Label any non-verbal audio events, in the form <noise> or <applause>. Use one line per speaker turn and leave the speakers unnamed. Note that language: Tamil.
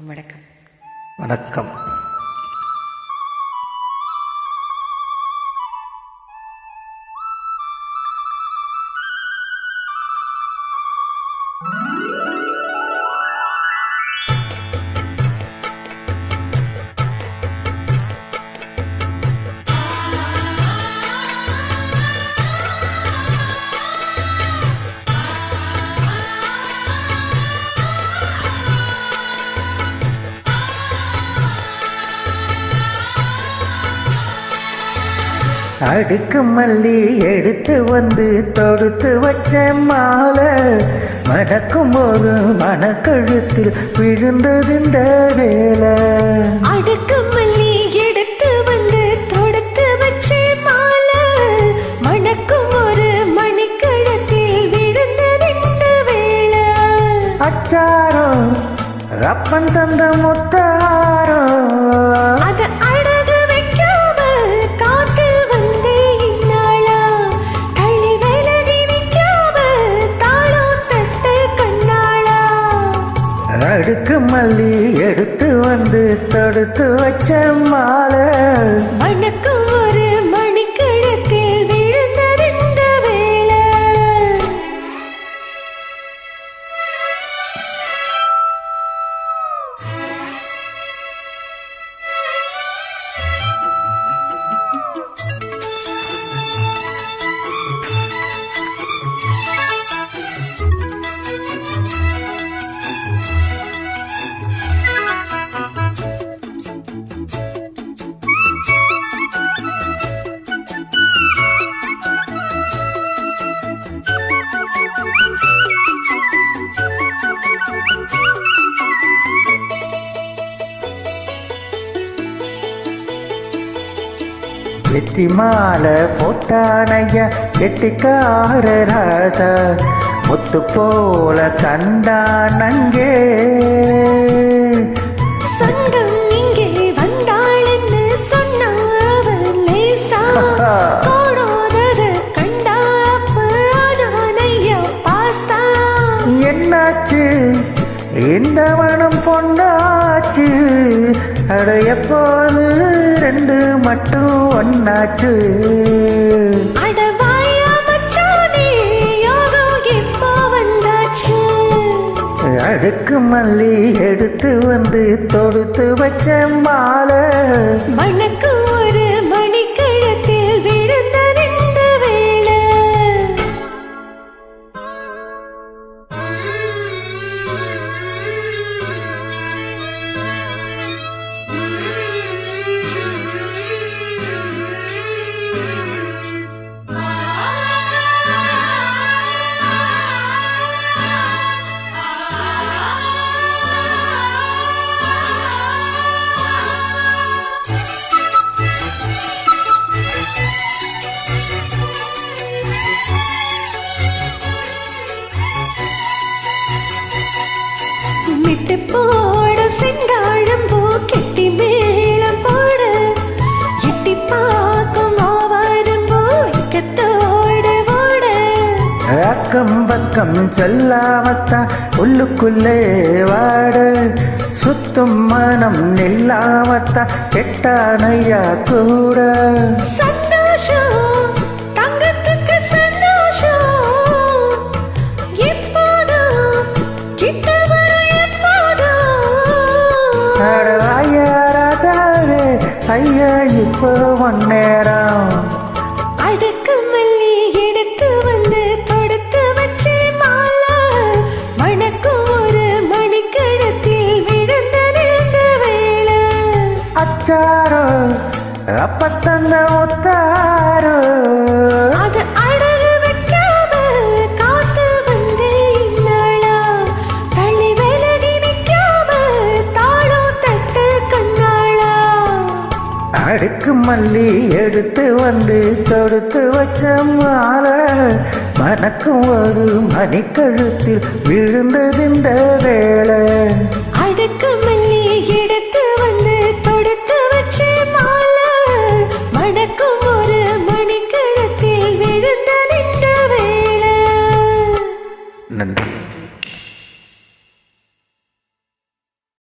வணக்கம்.
வணக்கம். அடுக்கு மல்லி எடுத்து வந்து தொடுத்து வச்ச மாலை. மணக்கும் போது மணக்கழுத்தில் விழுந்தது இந்த வேலை.
அடுக்கு மல்லி எடுத்து வந்து தொடுத்து வச்சு மாலை. மணக்கும் ஒரு மணிக்கழத்தில் விழுந்ததிந்த வேளை
அச்சாரம் ரப்பன் தந்த முத்தாரம் மல்லி எடுத்து வந்து தடுத்து வச்ச மாலை.
வணக்கம்.
வெற்றி மாலை போட்டானையா கெட்டிக்கார ராசா முத்து போல கண்டான் அங்கே
சொந்தம் இங்கே வந்தாள்னு <laughs> பாசா.
என்னாச்சு? இந்த மனம் பொண்டாச்சு அட எப்போது ரெண்டு மட்டும் ஒன்னாச்சு. அடுக்கு மல்லி எடுத்து வந்து தொடுத்து வச்ச மாலை.
மணக்கு போட செந்தாழம் பூ கெட்டி மேளம் போட. எட்டி பார்க்கும் ஆவாரம் பூ இக்கத்தோட ஓட.
அக்கம் பக்கம் சொல்லாமத்தான் உள்ளுக்குள்ளே வாட. சுத்தும் மனம் நில்லாமத்தான் கெட்டானையா கூட.
சந்தோஷம் தங்கத்துக்கு சந்தோஷம். எப்போதும் கிட்ட வர எப்போதும்.
அடவாயா ராஜாவே ஐயா இப்போ அச்சாரோ அப்பத்தந்த முத்தாரோ
அது அழகு வைக்காம காத்து வந்து இந்நாளா தள்ளி விலகி நிற்காம தாளம் தட்டு கண்ணாளா?
அடுக்கு மல்லி எடுத்து வந்து தொடுத்து வச்ச மாலை. மணக்கும் ஒரு மணிக்கழுத்தில் விழுந்தது இந்த வேளை.